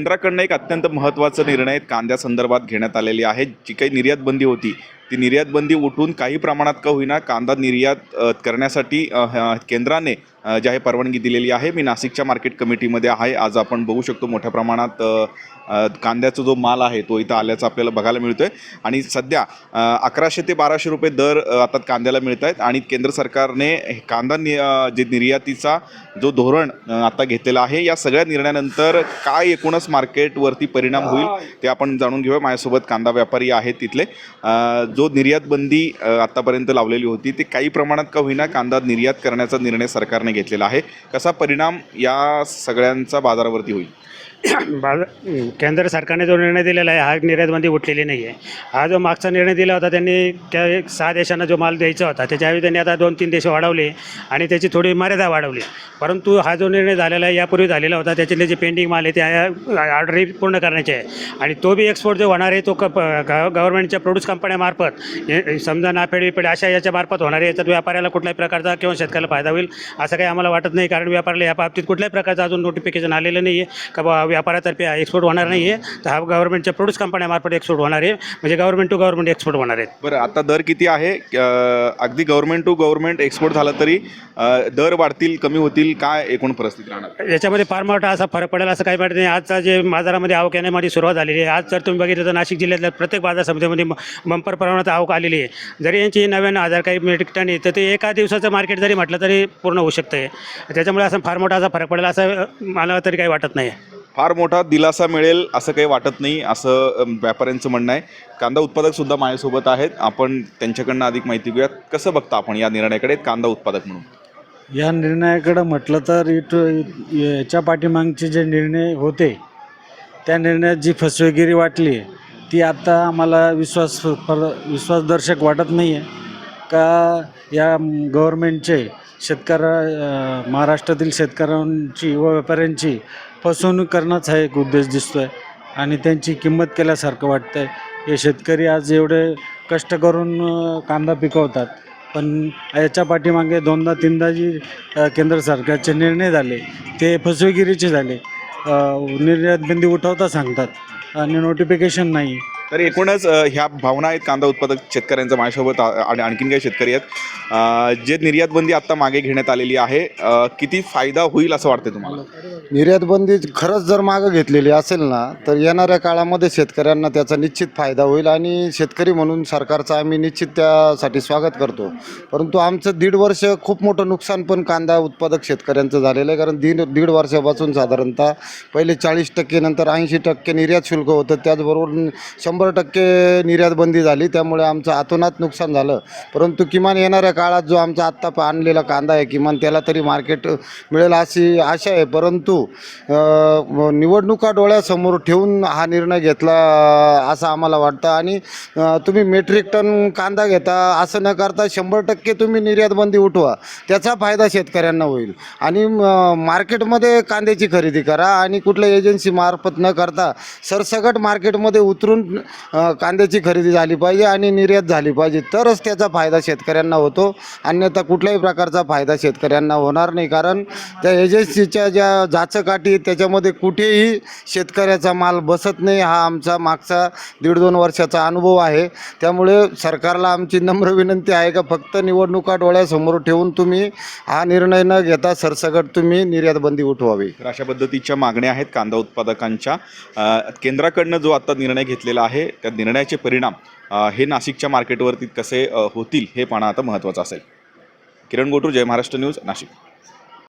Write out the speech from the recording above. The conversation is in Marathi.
केंद्राकडनं एक अत्यंत महत्त्वाचा निर्णय कांद्यासंदर्भात घेण्यात आलेली आहे. जी काही निर्यात बंदी होती ती निर्यात बंदी उठून काही प्रमाणात का होईना कांदा निर्यात करण्यासाठी केंद्राने अ, जी आहे परवानगी दिलेली आहे. मी नाशिकच्या मार्केट कमिटीमध्ये आहे. आज आपण बघू शकतो मोठ्या प्रमाणात कांद्याचा जो माल आहे तो इथं आल्याचा आपल्याला बघायला मिळतोय. आणि सध्या अकराशे ते बाराशे रुपये दर आता कांद्याला मिळत आहेत आणि केंद्र सरकारने कांदा नि जे निर्यातीचा जो धोरण आता घेतलेला आहे या सगळ्या निर्णयानंतर काय एकूणच मार्केटवरती परिणाम होईल ते आपण जाणून घेऊया. माझ्यासोबत कांदा व्यापारी आहेत तिथले. जो निर्यात बंदी आतापर्यंत लावलेली होती ते काही प्रमाणात का होईना कांदा निर्यात करण्याचा निर्णय सरकारने घेतलेला आहे. कसा परिणाम या सगळ्यांचा बाजारावरती होईल? बाजार केंद्र सरकारने जो निर्णय दिलेला आहे हा निर्यातबंदी उठलेली नाही आहे. हा जो मागचा निर्णय दिला होता त्यांनी त्या एक सहा देशांना जो माल द्यायचा होता त्याच्याऐवजी त्यांनी आता दोन तीन देश वाढवले आणि त्याची थोडी मर्यादा वाढवली. परंतु हा जो निर्णय झालेला आहे यापूर्वी झालेला होता त्याच्यातले जे पेंडिंग माल आहे त्या ऑर्डरी पूर्ण करण्याचे आहे. आणि तो बी एक्सपोर्ट जो होणार आहे तो क गव्हर्नमेंटच्या प्रोड्यूस कंपन्यामार्फत समजा नाफेड विपेड अशा याच्या मार्फत होणार आहे याच्यात व्यापाऱ्याला कुठल्याही प्रकारचा किंवा शेतकऱ्याला फायदा होईल असं काही आम्हाला वाटत नाही कारण व्यापाऱ्याला या बाबतीत कुठल्याही प्रकारचं अजून नोटिफिकेशन आलेलं नाही आहे का बा व्यापाऱ्यातर्फे एक्सपोर्ट होणार नाही आहे तर हा गव्हर्नमेंटच्या प्रोड्यूस कंपन्यामार्फत एक्सपोर्ट होणार आहे. म्हणजे गव्हर्नमेंट टू गव्हर्नमेंट एक्सपोर्ट होणार आहेत बरं आता दर किती आहे? अ, अगदी गव्हर्नमेंट टू गव्हर्नमेंट एक्सपोर्ट झालं तरी अ, दर वाढतील कमी होतील काय एकूण परिस्थिती राहणार? याच्यामध्ये फार मोठा असा फरक पडेल असं काही वाटत नाही. आजचा जे बाजारामध्ये आवक येण्यामध्ये सुरुवात झालेली आहे. आज जर तुम्ही बघितलं तर नाशिक जिल्ह्यातल्या प्रत्येक बाजार समितीमध्ये म- बंपर प्रमाणात आवक आलेली आहे. जरी यांची नव्याण्णव हजार काही मेट्रिक टन आहे तर ते एका दिवसाचं मार्केट जरी म्हटलं तरी पूर्ण होऊ शकतं आहे त्याच्यामुळे असं फार मोठा असा फरक पडेल असं अ, मला तरी काही वाटत नाही. फार मोठा दिलासा मिळेल असं काही वाटत नाही असं व्यापाऱ्यांचं म्हणणं आहे. कांदा उत्पादक सुद्धा माझ्यासोबत आहेत. आपण त्यांच्याकडनं अधिक माहिती घेऊया कसं बघता आपण या निर्णयाकडे कांदा उत्पादक म्हणून? या निर्णयाकडं म्हटलं तर इट याच्या पाठीमागचे जे निर्णय होते त्या निर्णयात जी फसवेगिरी वाटली ती आत्ता आम्हाला विश्वास पर विश्वासदर्शक वाटत नाही आहे. का या गव्हर्मेंटचे शेतकऱ्या महाराष्ट्रातील शेतकऱ्यांची व व्यापाऱ्यांची फसवणूक करण्याच हा एक उद्देश दिसतो आहे आणि त्यांची किंमत केल्यासारखं वाटतं आहे हे शेतकरी आज एवढे कष्ट करून कांदा पिकवतात. पण याच्या पाठीमागे दोनदा तीनदा जी केंद्र सरकारचे निर्णय झाले ते फसवेगिरीचे झाले. निर्यात बंदी उठवता सांगतात. आणि नोटिफिकेशन नाही. तर एकूणच ह्या भावना आहेत कांदा उत्पादक शेतकऱ्यांचा माझ्यासोबत आणि आणखीन काही शेतकरी आहेत. जे निर्यात बंदी आत्ता मागे घेण्यात आलेली आहे किती फायदा होईल असं वाटतं तुम्हाला? निर्यात बंदी खरंच जर मागं घेतलेली असेल ना तर येणाऱ्या काळामध्ये शेतकऱ्यांना त्याचा निश्चित फायदा होईल आणि शेतकरी म्हणून सरकारचं आम्ही निश्चित त्यासाठी स्वागत करतो. परंतु आमचं दीड वर्ष खूप मोठं नुकसान पण कांदा उत्पादक शेतकऱ्यांचं झालेलं आहे. कारण दीड दीड वर्षापासून साधारणतः पहिले चाळीस टक्के नंतर ऐंशी टक्के निर्यात शुल्क होतं. त्याचबरोबर शंभर शंभर टक्के निर्यात बंदी झाली त्यामुळे आमचं अतोनात नुकसान झालं. परंतु किमान येणाऱ्या काळात जो आमचा आत्ता आणलेला कांदा आहे किमान त्याला तरी मार्केट मिळेल अशी आशा आहे. परंतु निवडणुका डोळ्यासमोर ठेवून हा निर्णय घेतला असं आम्हाला वाटतं. आणि तुम्ही मेट्रिक टन कांदा घेता असं न करता शंभर टक्के तुम्ही निर्यात बंदी उठवा. त्याचा फायदा शेतकऱ्यांना होईल. आणि म, मार्केटमध्ये कांद्याची खरेदी करा आणि कुठल्या एजन्सी मार्फत न करता सरसकट मार्केटमध्ये उतरून कांद्याची खरेदी झाली पाहिजे आणि निर्यात झाली पाहिजे. तरच त्याचा फायदा शेतकऱ्यांना होतो. अन्यथा कुठल्याही प्रकारचा फायदा शेतकऱ्यांना होणार नाही. कारण त्या एजन्सीच्या ज्या जाचकाठी त्याच्यामध्ये कुठेही शेतकऱ्याचा माल बसत नाही. हा आमचा मागचा दीड दोन वर्षाचा अनुभव आहे. त्यामुळे सरकारला आमची नम्र विनंती आहे का फक्त निवडणुका डोळ्यासमोर ठेवून तुम्ही हा निर्णय न घेता सरसकट तुम्ही निर्यातबंदी उठवावी. तर अशा पद्धतीच्या मागण्या आहेत कांदा उत्पादकांच्या. केंद्राकडनं जो आता निर्णय घेतलेला आहे त्या निर्णयाचे परिणाम हे नाशिकच्या मार्केटवरती कसे होतील हे पाहणं आता महत्त्वाचं असेल. किरण गोटूर जय महाराष्ट्र न्यूज नाशिक.